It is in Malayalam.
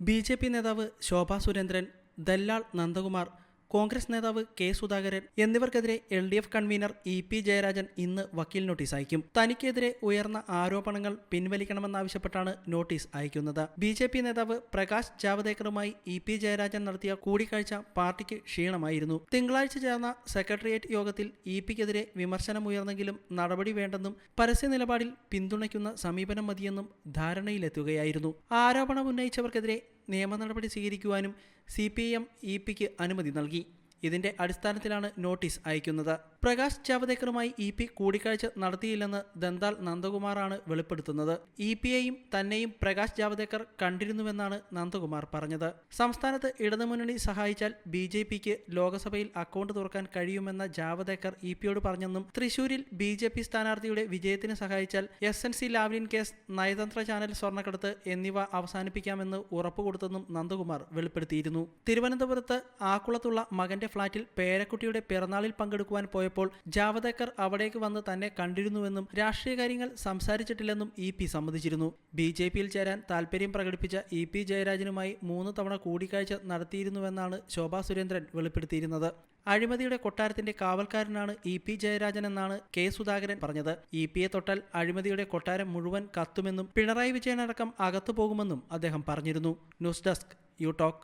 ബി ജെ പി നേതാവ് ശോഭാ സുരേന്ദ്രൻ ദല്ലാൾ നന്ദകുമാർ കോൺഗ്രസ് നേതാവ് K Sudhakaran എന്നിവർക്കെതിരെ L D F convener E P Jayarajan ഇന്ന് വക്കീൽ നോട്ടീസ് അയക്കും. തനിക്കെതിരെ ഉയർന്ന ആരോപണങ്ങൾ പിൻവലിക്കണമെന്നാവശ്യപ്പെട്ടാണ് നോട്ടീസ് അയക്കുന്നത്. ബി ജെ പി നേതാവ് പ്രകാശ് ജാവദേക്കറുമായി ഇ പി ജയരാജൻ നടത്തിയ കൂടിക്കാഴ്ച പാർട്ടിക്ക് ക്ഷീണമായിരുന്നു. തിങ്കളാഴ്ച ചേർന്ന സെക്രട്ടേറിയറ്റ് യോഗത്തിൽ ഇ പിക്കെതിരെ വിമർശനമുയർന്നെങ്കിലും നടപടി വേണ്ടെന്നും പരസ്യ നിലപാടിൽ പിന്തുണയ്ക്കുന്ന സമീപനം മതിയെന്നും ധാരണയിലെത്തുകയായിരുന്നു. ആരോപണം ഉന്നയിച്ചവർക്കെതിരെ നിയമ നടപടി സ്വീകരിക്കുവാനും സി പി എം ഇ പിക്ക് അനുമതി നൽകി. ഇതിന്റെ അടിസ്ഥാനത്തിലാണ് നോട്ടീസ് അയക്കുന്നത്. പ്രകാശ് ജാവദേക്കറുമായി ഇ പി കൂടിക്കാഴ്ച നടത്തിയില്ലെന്ന് ദന്താൽ നന്ദകുമാറാണ് വെളിപ്പെടുത്തുന്നത്. ഇ പിയെയും തന്നെയും പ്രകാശ് ജാവദേക്കർ കണ്ടിരുന്നുവെന്നാണ് നന്ദകുമാർ പറഞ്ഞത്. സംസ്ഥാനത്ത് ഇടതുമുന്നണി സഹായിച്ചാൽ ബി ജെ പിക്ക് ലോക്സഭയിൽ അക്കൗണ്ട് തുറക്കാൻ കഴിയുമെന്ന ജാവദേക്കർ ഇ പിയോട് പറഞ്ഞെന്നും തൃശൂരിൽ ബി ജെ പി സ്ഥാനാർത്ഥിയുടെ വിജയത്തിന് സഹായിച്ചാൽ S N C Lavalin case നയതന്ത്ര ചാനൽ സ്വർണക്കടത്ത് എന്നിവ അവസാനിപ്പിക്കാമെന്ന് ഉറപ്പുകൊടുത്തെന്നും നന്ദകുമാർ വെളിപ്പെടുത്തിയിരുന്നു. തിരുവനന്തപുരത്ത് ആക്കുളത്തുള്ള മകന്റെ ഫ്ളാറ്റിൽ പേരക്കുട്ടിയുടെ പിറന്നാളിൽ പങ്കെടുക്കുവാൻ പോയപ്പോൾ ജാവദേക്കർ അവിടേക്ക് വന്ന് തന്നെ കണ്ടിരുന്നുവെന്നും രാഷ്ട്രീയ കാര്യങ്ങൾ സംസാരിച്ചിട്ടില്ലെന്നും ഇ പി സമ്മതിച്ചിരുന്നു. ബി ജെ പിയിൽ ചേരാൻ താൽപര്യം പ്രകടിപ്പിച്ച ഇ പി ജയരാജനുമായി മൂന്ന് തവണ കൂടിക്കാഴ്ച നടത്തിയിരുന്നുവെന്നാണ് ശോഭാ സുരേന്ദ്രൻ വെളിപ്പെടുത്തിയിരുന്നത്. അഴിമതിയുടെ കൊട്ടാരത്തിന്റെ കാവൽക്കാരനാണ് ഇ പി ജയരാജൻ എന്നാണ് കെ സുധാകരൻ പറഞ്ഞത്. ഇ പിയെ തൊട്ടാൽ അഴിമതിയുടെ കൊട്ടാരം മുഴുവൻ കത്തുമെന്നും പിണറായി വിജയൻ അടക്കം അകത്തു പോകുമെന്നും അദ്ദേഹം പറഞ്ഞിരുന്നു. News desk U talk.